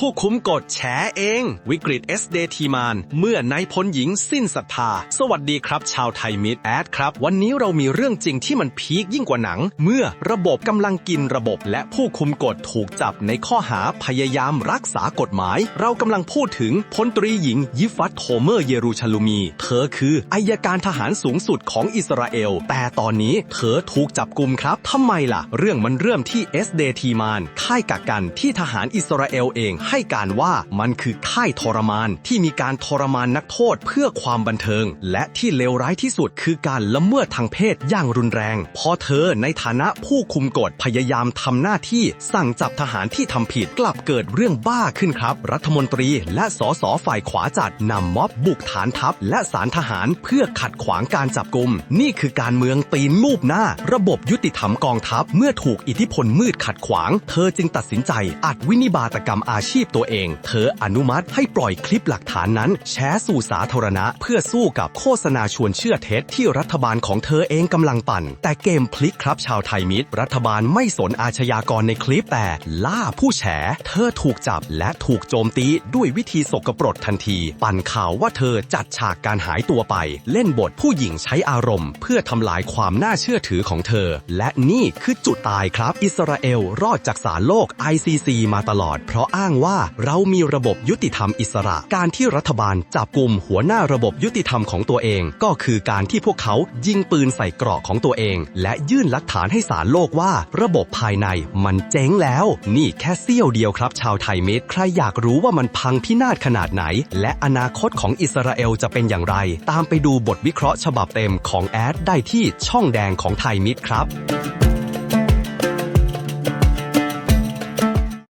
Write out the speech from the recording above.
ผู้คุมกฎแฉเอง วิกฤต SD ทีมาน เมื่อนายพลหญิงสิ้นศรัทธา สวัสดีครับ ชาวไทยมิตรแอดครับ วันนี้เรามีเรื่องจริงที่มันพีคยิ่งกว่าหนัง เมื่อระบบกำลังกินระบบ และผู้คุมกฎถูกจับในข้อหาพยายามรักษากฎหมาย เรากำลังพูดถึงพลตรีหญิง ยิฟัตโทเมอร์เยรูชาลูมี เธอคืออายการทหารสูงสุดของอิสราเอล แต่ตอนนี้เธอถูกจับกลุมครับทำไมล่ะ เรื่องมันเริ่มที่ SD ทีมานค่ายกักกันที่ทหารอิสราเอลเองให้การว่ามันคือค่ายทรมานที่มีการทรมานนักโทษเพื่อความบันเทิง และที่เลวร้ายที่สุดคือการละเมิดทางเพศอย่างรุนแรง พอเธอในฐานะผู้คุมกฎพยายามทำหน้าที่สั่งจับทหารที่ทำผิดกลับเกิดเรื่องบ้าขึ้นครับ รัฐมนตรีและสสฝ่ายขวาจัดนำม็อบบุกฐานทัพ และสารทหารเพื่อขัดขวางการจับกลุ่มนี่คือการเมืองตีนมูบหน้า ระบบยุติธรรมกองทัพ เมื่อถูกอิทธิพลมืดขัดขวาง เธอจึงตัดสินใจอัดวินิบาตกรรมอาชีพตัวเอง เธออนุมัติให้ปล่อยคลิปหลักฐานนั้น แชร์สู่สาธารณะ เพื่อสู้กับโฆษณาชวนเชื่อเท็จที่รัฐบาลของเธอเองกำลังปั่น แต่เกมพลิกครับชาวไทยมิตร รัฐบาลไม่สนอาชญากรในคลิปแต่ล่าผู้แฉ เธอถูกจับและถูกโจมตีด้วยวิธีสกปรกทันที ปั่นข่าวว่าเธอจัดฉากการหายตัวไป เล่นบทผู้หญิงใช้อารมณ์ เพื่อทำลายความน่าเชื่อถือของเธอ และนี่คือจุดตายครับ อิสราเอลรอดจากศาลโลก ICC มาตลอดเพราะอ้างว่าว่าเรามีระบบยุติธรรมอิสระ การที่รัฐบาลจับกลุ่มหัวหน้าระบบยุติธรรมของตัวเอง ก็คือการที่พวกเขายิงปืนใส่เกราะของตัวเอง และยื่นหลักฐานให้ศาลโลกว่า ระบบภายในมันเจ๊งแล้ว นี่แค่เสี้ยวเดียวครับ ชาวไทยมิตรใครอยากรู้ว่ามันพังพินาศขนาดไหน และอนาคตของอิสราเอลจะเป็นอย่างไร ตามไปดูบทวิเคราะห์ฉบับเต็มของแอดได้ที่ช่องแดงของไทยมิตรครับ